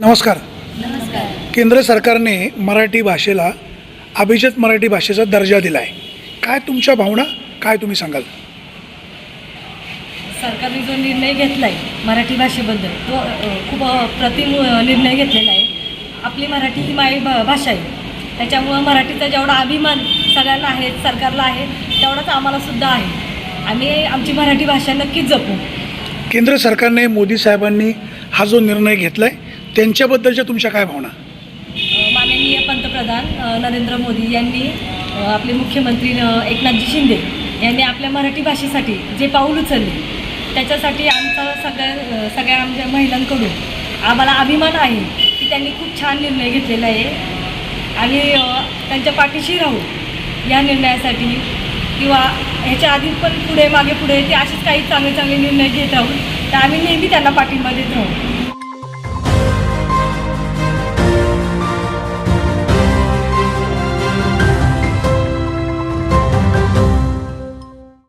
नमस्कार. नमस्कार. केंद्र सरकारने मराठी भाषेला अभिजात मराठी भाषेचा दर्जा दिला आहे काय तुमच्या भावना? काय तुम्ही सांगाल? सरकारने जो निर्णय घेतला आहे मराठी भाषेबद्दल तो अ, खूप प्रतिम निर्णय घेतलेला आहे. आपली मराठी ही भा भाषा आहे. त्याच्यामुळं मराठीचा जेवढा अभिमान सगळ्यांना आहे सरकारला आहे तेवढाच आम्हालासुद्धा आहे. आम्ही आमची मराठी भाषा नक्कीच जपू. केंद्र सरकारने मोदी साहेबांनी हा जो निर्णय घेतला आहे त्यांच्याबद्दलच्या तुमच्या काय भावना? माननीय पंतप्रधान नरेंद्र मोदी यांनी आपले मुख्यमंत्री एकनाथजी शिंदे यांनी आपल्या मराठी भाषेसाठी जे पाऊल उचलले त्याच्यासाठी आमचा सगळ्या सगळ्या आमच्या महिलांकडून आम्हाला अभिमान आहे की त्यांनी खूप छान निर्णय घेतलेला आहे. आणि त्यांच्या पाठीशी राहू या निर्णयासाठी किंवा ह्याच्या आधी पण पुढे मागे पुढे ते असेच काही चांगले चांगले निर्णय घेत राहू तर आम्ही नेहमी त्यांना पाठिंबा देत राहू.